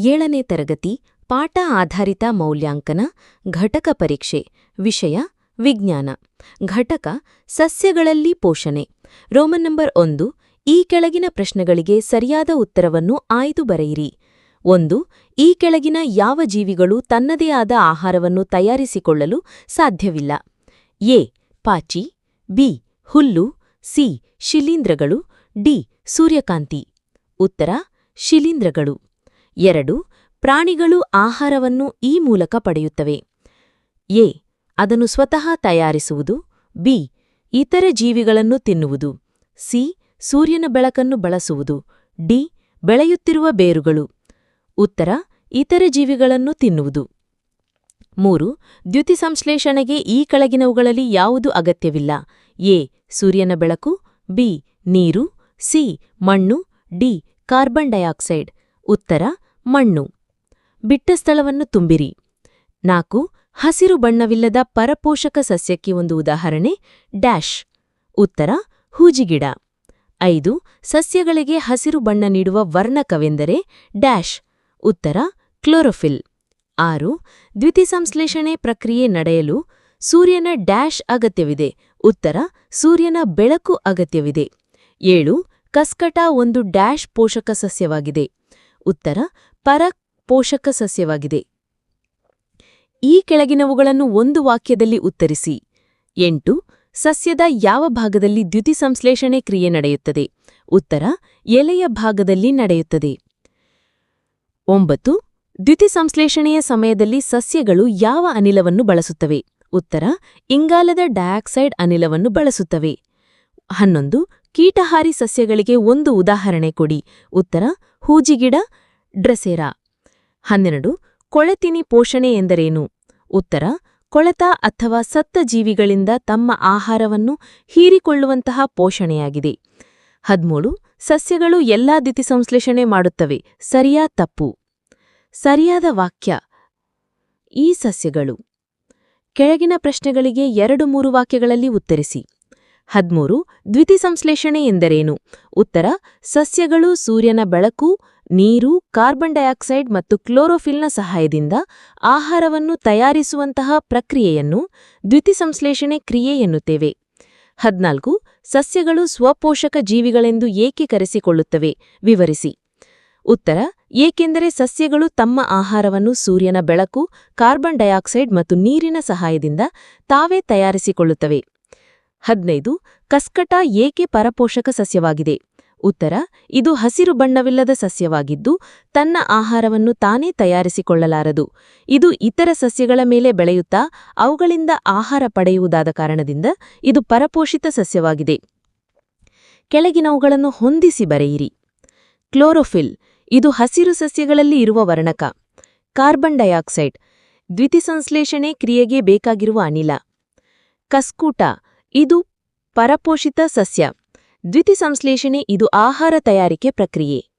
ಏಳನೇ ತರಗತಿ, ಪಾಠ ಆಧಾರಿತ ಮೌಲ್ಯಾಂಕನ, ಘಟಕ ಪರೀಕ್ಷೆ, ವಿಷಯ, ವಿಜ್ಞಾನ. ಘಟಕ, ಸಸ್ಯಗಳಲ್ಲಿ ಪೋಷಣೆ. ರೋಮನ್ ನಂಬರ್ ಒಂದು, ಈ ಕೆಳಗಿನ ಪ್ರಶ್ನೆಗಳಿಗೆ ಸರಿಯಾದ ಉತ್ತರವನ್ನು ಆಯ್ದು ಬರೆಯಿರಿ. ಒಂದು, ಈ ಕೆಳಗಿನ ಯಾವ ಜೀವಿಗಳು ತನ್ನದೇ ಆದ ಆಹಾರವನ್ನು ತಯಾರಿಸಿಕೊಳ್ಳಲು ಸಾಧ್ಯವಿಲ್ಲ. ಎ, ಪಾಚಿ, ಬಿ, ಹುಲ್ಲು, ಸಿ, ಶಿಲೀಂಧ್ರಗಳು, ಡಿ, ಸೂರ್ಯಕಾಂತಿ. ಉತ್ತರ, ಶಿಲೀಂಧ್ರಗಳು. ಎರಡು, ಪ್ರಾಣಿಗಳು ಆಹಾರವನ್ನು ಈ ಮೂಲಕ ಪಡೆಯುತ್ತವೆ. ಎ, ಅದನ್ನು ಸ್ವತಃ ತಯಾರಿಸುವುದು. ಬಿ, ಇತರ ಜೀವಿಗಳನ್ನು ತಿನ್ನುವುದು. ಸಿ, ಸೂರ್ಯನ ಬೆಳಕನ್ನು ಬಳಸುವುದು. ಡಿ, ಬೆಳೆಯುತ್ತಿರುವ ಬೇರುಗಳು. ಉತ್ತರ, ಇತರ ಜೀವಿಗಳನ್ನು ತಿನ್ನುವುದು. ಮೂರು ದ್ಯುತಿಸಂಶ್ಲೇಷಣೆಗೆ ಈ ಕೆಳಗಿನವುಗಳಲ್ಲಿ ಯಾವುದು ಅಗತ್ಯವಿಲ್ಲ. ಎ, ಸೂರ್ಯನ ಬೆಳಕು. ಬಿ, ನೀರು. ಸಿ, ಮಣ್ಣು. D, carbon dioxide. ಉತ್ತರ ಮಣ್ಣು. ಬಿಟ್ಟ ಸ್ಥಳವನ್ನು ತುಂಬಿರಿ. ನಾಲ್ಕು, ಹಸಿರು ಬಣ್ಣವಿಲ್ಲದ ಪರಪೋಷಕ ಸಸ್ಯಕ್ಕೆ ಒಂದು ಉದಾಹರಣೆ, ಡ್ಯಾಶ್. ಉತ್ತರ, ಹೂಜಿಗಿಡ. ಐದು, ಸಸ್ಯಗಳಿಗೆ ಹಸಿರು ಬಣ್ಣ ನೀಡುವ ವರ್ಣಕವೆಂದರೆ ಡ್ಯಾಶ್. ಉತ್ತರ, ಕ್ಲೋರೋಫಿಲ್. ಆರು, ದ್ಯುತಿಸಂಶ್ಲೇಷಣೆ ಪ್ರಕ್ರಿಯೆ ನಡೆಯಲು ಸೂರ್ಯನ ಡ್ಯಾಶ್ ಅಗತ್ಯವಿದೆ. ಉತ್ತರ, ಸೂರ್ಯನ ಬೆಳಕು ಅಗತ್ಯವಿದೆ. ಏಳು, ಕಸ್ಕಟ ಒಂದು ಡ್ಯಾಶ್ ಪೋಷಕ ಸಸ್ಯವಾಗಿದೆ. ಉತ್ತರ ಪರ ಪೋಷಕ ಸಸ್ಯವಾಗಿದೆ. ಈ ಕೆಳಗಿನವುಗಳನ್ನು ಒಂದು ವಾಕ್ಯದಲ್ಲಿ ಉತ್ತರಿಸಿ. ಎಂಟು, ಸಸ್ಯದ ಯಾವ ಭಾಗದಲ್ಲಿ ದ್ಯುತಿಸಂಶ್ಲೇಷಣೆ ಕ್ರಿಯೆ ನಡೆಯುತ್ತದೆ? ಉತ್ತರ, ಎಲೆಯ ಭಾಗದಲ್ಲಿ ನಡೆಯುತ್ತದೆ. ಒಂಬತ್ತು ದ್ಯುತಿಸಂಶ್ಲೇಷಣೆಯ ಸಮಯದಲ್ಲಿ ಸಸ್ಯಗಳು ಯಾವ ಅನಿಲವನ್ನು ಬಳಸುತ್ತವೆ? ಉತ್ತರ, ಇಂಗಾಲದ ಡೈಆಕ್ಸೈಡ್ ಅನಿಲವನ್ನು ಬಳಸುತ್ತವೆ. ಹನ್ನೊಂದು, ಕೀಟಹಾರಿ ಸಸ್ಯಗಳಿಗೆ ಒಂದು ಉದಾಹರಣೆ ಕೊಡಿ. ಉತ್ತರ, ಹೂಜಿಗಿಡ ಡ್ರೆಸೆರಾ? ಹನ್ನೆರಡು, ಕೊಳೆತಿನಿ ಪೋಷಣೆ ಎಂದರೇನು? ಉತ್ತರ, ಕೊಳೆತ ಅಥವಾ ಸತ್ತ ಜೀವಿಗಳಿಂದ ತಮ್ಮ ಆಹಾರವನ್ನು ಹೀರಿಕೊಳ್ಳುವಂತಹ ಪೋಷಣೆಯಾಗಿದೆ. ಹದ್ಮೂರು, ಸಸ್ಯಗಳು ಎಲ್ಲಾ ದಿತಿಸಂಶ್ಲೇಷಣೆ ಮಾಡುತ್ತವೆ, ಸರಿಯಾ ತಪ್ಪು? ಸರಿಯಾದ ವಾಕ್ಯ, ಈ ಸಸ್ಯಗಳು. ಕೆಳಗಿನ ಪ್ರಶ್ನೆಗಳಿಗೆ ಎರಡು ಮೂರು ವಾಕ್ಯಗಳಲ್ಲಿ ಉತ್ತರಿಸಿ. ಹದ್ಮೂರು ದ್ವಿತಿಸಂಶ್ಲೇಷಣೆ ಎಂದರೇನು? ಉತ್ತರ, ಸಸ್ಯಗಳು ಸೂರ್ಯನ ಬೆಳಕು ನೀರು, ಕಾರ್ಬನ್ ಡೈಆಕ್ಸೈಡ್ ಮತ್ತು ಕ್ಲೋರೋಫಿಲ್ನ ಸಹಾಯದಿಂದ ಆಹಾರವನ್ನು ತಯಾರಿಸುವಂತಹ ಪ್ರಕ್ರಿಯೆಯನ್ನು ದ್ವಿತಿಸಂಶ್ಲೇಷಣೆ ಕ್ರಿಯೆ ಎನ್ನುತ್ತೇವೆ. ಹದ್ನಾಲ್ಕು, ಸಸ್ಯಗಳು ಸ್ವಪೋಷಕ ಜೀವಿಗಳೆಂದು ಏಕೆ ಕರೆಸಿಕೊಳ್ಳುತ್ತವೆ? ವಿವರಿಸಿ. ಉತ್ತರ, ಏಕೆಂದರೆ ಸಸ್ಯಗಳು ತಮ್ಮ ಆಹಾರವನ್ನು ಸೂರ್ಯನ ಬೆಳಕು, ಕಾರ್ಬನ್ ಡೈಆಕ್ಸೈಡ್ ಮತ್ತು ನೀರಿನ ಸಹಾಯದಿಂದ ತಾವೇ ತಯಾರಿಸಿಕೊಳ್ಳುತ್ತವೆ. ಹದಿನೈದು, ಕಸ್ಕಟ ಏಕೆ ಪರಪೋಷಕ ಸಸ್ಯವಾಗಿದೆ? ಉತ್ತರ, ಇದು ಹಸಿರು ಬಣ್ಣವಿಲ್ಲದ ಸಸ್ಯವಾಗಿದ್ದು, ತನ್ನ ಆಹಾರವನ್ನು ತಾನೇ ತಯಾರಿಸಿಕೊಳ್ಳಲಾರದು. ಇದು ಇತರ ಸಸ್ಯಗಳ ಮೇಲೆ ಬೆಳೆಯುತ್ತಾ, ಅವುಗಳಿಂದ ಆಹಾರ ಪಡೆಯುವುದಾದ ಕಾರಣದಿಂದ ಇದು ಪರಪೋಷಿತ ಸಸ್ಯವಾಗಿದೆ. ಕೆಳಗಿನವುಗಳನ್ನು ಹೊಂದಿಸಿ ಬರೆಯಿರಿ. ಕ್ಲೋರೋಫಿಲ್, ಇದು ಹಸಿರು ಸಸ್ಯಗಳಲ್ಲಿ ಇರುವ ವರ್ಣಕ. ಕಾರ್ಬನ್ ಡೈಆಕ್ಸೈಡ್ ದ್ವಿತಿಸಂಶ್ಲೇಷಣೆ ಕ್ರಿಯೆಗೆ ಬೇಕಾಗಿರುವ ಅನಿಲ. ಕಸ್ಕೂಟ, ಇದು ಪರಪೋಷಿತ ಸಸ್ಯ. ದ್ವಿತಿಸಂಶ್ಲೇಷಣೆ ಇದು ಆಹಾರ ತಯಾರಿಕೆ ಪ್ರಕ್ರಿಯೆ.